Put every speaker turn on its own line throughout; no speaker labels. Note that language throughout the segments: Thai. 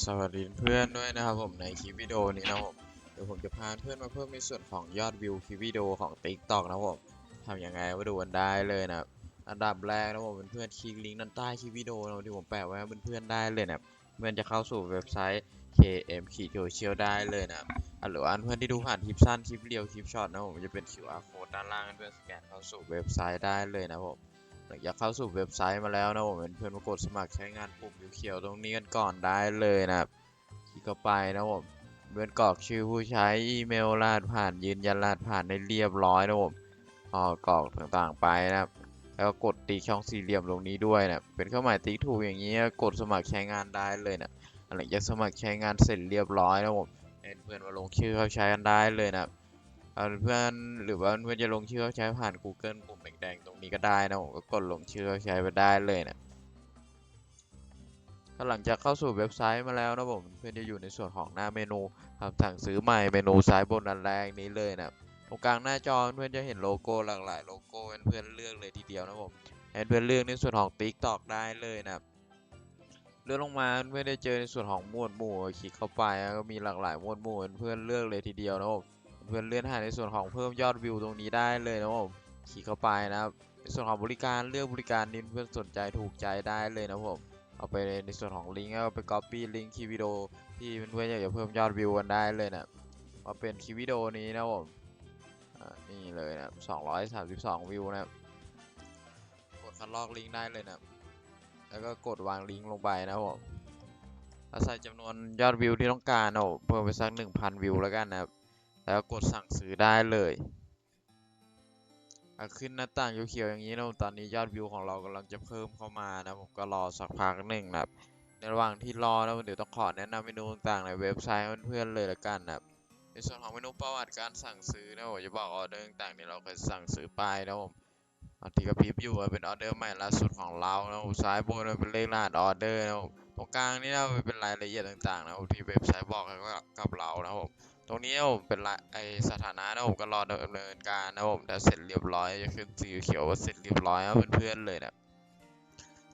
สวัสดีเพื่อนด้วยนะครับผมในคลิปวิดีโอนี้นะผมเดี๋ยวผมจะพาเพื่อนมาเพิ่มในส่วนของยอดวิวคลิปวิดีโอของ TikTok นะผมทำยังไงมาดูกันได้เลยนะอันดับแรกนะผมเพื่อนคลิกลิงก์ด้านใต้คลิปวิดีโอนะที่ผมแปะไว้เพื่อนๆได้เลยนะเพื่อนจะเข้าสู่เว็บไซต์ KM ขีดโซเชียลได้เลยนะครับอะหรือว่าเพื่อนที่ดูผ่านคลิปสั้นคลิปเรียวคลิปช็อตนะผมจะเป็น QR code ด้านล่างให้เพื่อนสแกนเข้าสู่เว็บไซต์ได้เลยนะผม ลังจากเข้าสู่เว็บไซต์มาแล้วนะผมเป็นเพื่อนมากดสมัครใช้งานปุ่มเขียวๆตรงนี้กันก่อนได้เลยนะครับคลิกเข้าไปนะผมเพื่อนกรอกชื่อผู้ใช้อีเมลรหัสผ่านยืนยันรหัสผ่านได้เรียบร้อยนะผมพอกรอกต่างๆไปนะครับ แล้วก็กดติ๊กช่องสี่เหลี่ยมตรงนี้ด้วยนะเป็นเครื่องหมายติ๊กถูกอย่างนี้กดสมัครใช้งานได้เลยนะหลังจากสมัครใช้งานเสร็จเรียบร้อยนะผมให้เพื่อนมาลงชื่อเข้าใช้กันได้เลยนะ เอาเพื่อนหรือว่าเพื่อนจะลงชื่อเขาใช้ผ่าน Google ปุ่มแดงๆตรงนี้ก็ได้นะผมก็กดลงชื่อเขาใช้ไปได้เลยนะหลังจากเข้าสู่เว็บไซต์มาแล้วนะผมเพื่อนจะอยู่ในส่วนของหน้าเมนูคำสั่งซื้อใหม่เมนูซ้ายบนอันแรกนี้เลยนะตรงกลางหน้าจอเพื่อนจะเห็นโลโก้หลากหลายโลโก้เพื่อนเลือกเลยทีเดียวนะผมเพื่อนเลือกในส่วนของ TikTok ได้เลยนะเลื่อนลงมาเพื่อนได้เจอในส่วนของหมวดหมู่คลิกเข้าไปก็มีหลากหลายหมวดหมู่เพื่อนเลือกเลยทีเดียวนะผม พื่อนเลื่อนหาในส่วนของเพิ่มยอดวิวตรงนี้ได้เลยนะผมคลิกเข้าไปนะครับในส่วนของบริการเลือกบริการนี้เพื่อนสนใจถูกใจได้เลยนะผมเอาไปในส่วนของลิงก์เอาไป copy ลิงก์คลิปวิดีโอที่เพื่อนๆอยากจะเพิ่มยอดวิวกันได้เลยนะมาเป็นคลิปวิดีโอนี้นะผมนี่เลยนะ232 วิวนะครับกดคัดลอกลิงก์ได้เลยนะแล้วก็กดวางลิงก์ลงไปนะผมแล้วใส่จำนวนยอดวิวที่ต้องการเอาเพิ่มไปสัก 1,000 วิวแล้วกันนะครับ แล้วกดสั่งซื้อได้เลยขึ้นหน้าต่างเขียวๆอย่างนี้นะตอนนี้ยอดวิวของเรากำลังจะเพิ่มเข้ามานะผมก็รอสักพักหนึ่งนะครับในระหว่างที่รอนะเดี๋ยวต้องขอแนะนำเมนูต่างๆในเว็บไซต์เพื่อนๆเลยละกันนะครับในส่วนของเมนูประวัติการสั่งซื้อนะผมจะบอกออเดอร์ต่างๆที่เราเคยสั่งซื้อไปนะผมบางทีก็พริบอยู่ว่าเป็นออเดอร์ใหม่ล่าสุดของเรานะผมซ้ายบนเป็นเลขรหัสออเดอร์นะผมตรงกลางนี่นะเป็นรายละเอียดต่างๆนะผมที่เว็บไซต์บอกกับเรานะผม ตรงนี้ผมเป็นละไอสถานะนะผมก็รอดำเนินการนะผมแต่เสร็จเรียบร้อยจะขึ้นสีเขียวว่าเสร็จเรียบร้อยนะเพื่อนๆเลยนะ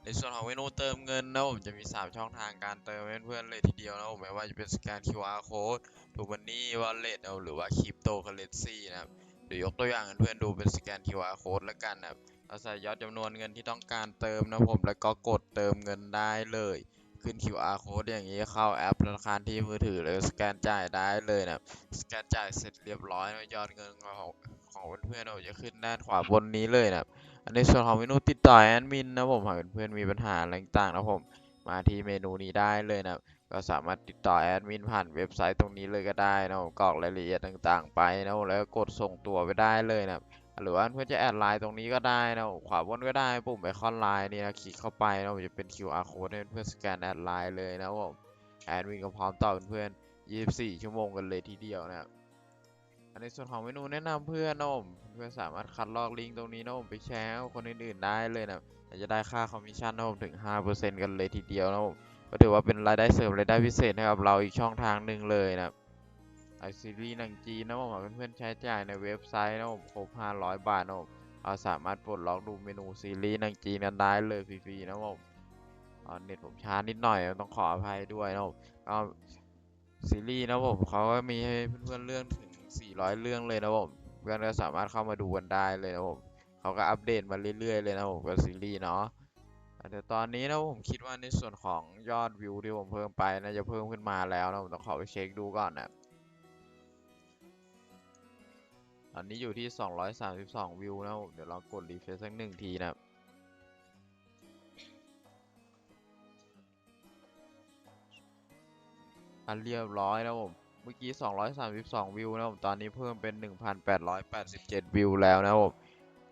ในส่วนของเมนูเติมเงินนะผมจะมี 3 ช่องทางการเติมเพื่อนๆเลยทีเดียวนะผมไม่ว่าจะเป็นสแกน QR code ทูมันนี่วอลเล็ตหรือว่าคริปโตเคอเรนซีนะครับเดี๋ยวยกตัวอย่างให้เพื่อนดูเป็นสแกน QR code แล้วกันนะครับเราใส่ยอดจำนวนเงินที่ต้องการเติมนะผมแล้วก็กดเติมเงินได้เลย ขึ้น QR code อย่างนี้เข้าแอปธนาคารที่มือถือเลยสแกนจ่ายได้เลยนะสแกนจ่ายเสร็จเรียบร้อยนะยอดเงินของของเพื่อนๆเราจะขึ้นด้านขวาบนนี้เลยนะอันในส่วนของเมนูติดต่อแอดมินนะผมหากเพื่อนๆมีปัญหาอะไรต่างๆนะผมมาที่เมนูนี้ได้เลยนะก็สามารถติดต่อแอดมินผ่านเว็บไซต์ตรงนี้เลยก็ได้นะผมกรอกรายละเอียดต่างๆ ไปนะแล้วก็กดส่งตัวไปได้เลยนะ หรือว่าเพื่อนจะแอดไลน์ตรงนี้ก็ได้นะขวาบนก็ได้ปุ่มไอคอนไลน์นี่นะคลิกเข้าไปนะผมจะเป็น QR code เพื่อนสแกนแอดไลน์เลยนะผมแอดมินก็พร้อมตอบเพื่อน24 ชั่วโมงกันเลยทีเดียวนะครับอันในส่วนของเมนูแนะนำเพื่อนนะผมเพื่อนสามารถคัดลอกลิงก์ตรงนี้นะผมไปแชร์คนอื่นๆได้เลยนะจะได้ค่าคอมมิชชั่นนะผมถึง 5%กันเลยทีเดียวนะผมก็ถือว่าเป็นรายได้เสริมรายได้พิเศษให้กับเราอีกช่องทางหนึ่งเลยนะครับ ไอซีรีส์หนังจีนนะผมเพื่อนๆใช้จ่ายในเว็บไซต์นะผมครบ500 บาทนะผมเราสามารถปลดล็อกดูเมนูซีรีส์หนังจีนกันได้เลยฟรีๆนะผมเน็ตผมช้านิดหน่อยต้องขออภัยด้วยนะผมก็ซีรีส์นะผมเขาก็มีให้เพื่อนๆเรื่องถึง 400 เรื่องเลยนะผมเพื่อนก็สามารถเข้ามาดูกันได้เลยนะผมเขาก็อัปเดตมาเรื่อยๆเลยนะผมกับซีรีส์เนาะแต่ตอนนี้นะผมคิดว่าในส่วนของยอดวิวที่ผมเพิ่มไปน่าจะเพิ่มขึ้นมาแล้วนะผมต้องขอไปเช็คดูก่อนนะ อนนี้อยู่ที่ 232 วิวนะผมเดี๋ยวลองกดรีเฟรชสักหนึ่งทีนะครับอันเรียบร้อยนะผม เมื่อกี้ 232 วิวนะผมตอนนี้เพิ่มเป็น 1,887 วิวแล้วนะผม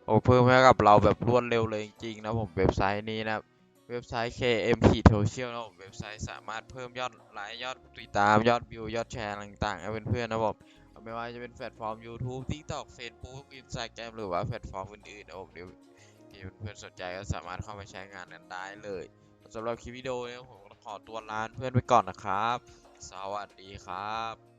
โอ้เพิ่มให้กับเราแบบรวดเร็วเลยจริงๆนะผมเว็บไซต์นี้นะเว็บไซต์ KM Social นะผมเว็บไซต์สามารถเพิ่มยอดไลค์ยอดติดตามยอดวิวยอดแชร์ต่างๆให้เพื่อนๆนะผม ไม่ว่าจะเป็นแพลตฟอร์ม YouTube TikTok Facebook Instagram หรือว่าแพลตฟอร์มอื่นๆโอ้เดี๋ยวเพื่อนๆสนใจก็สามารถเข้ามาใช้งานกันได้เลยสำหรับคลิปวิดีโอนี้ผมขอตัวลาเพื่อนไปก่อนนะครับ สวัสดีครับ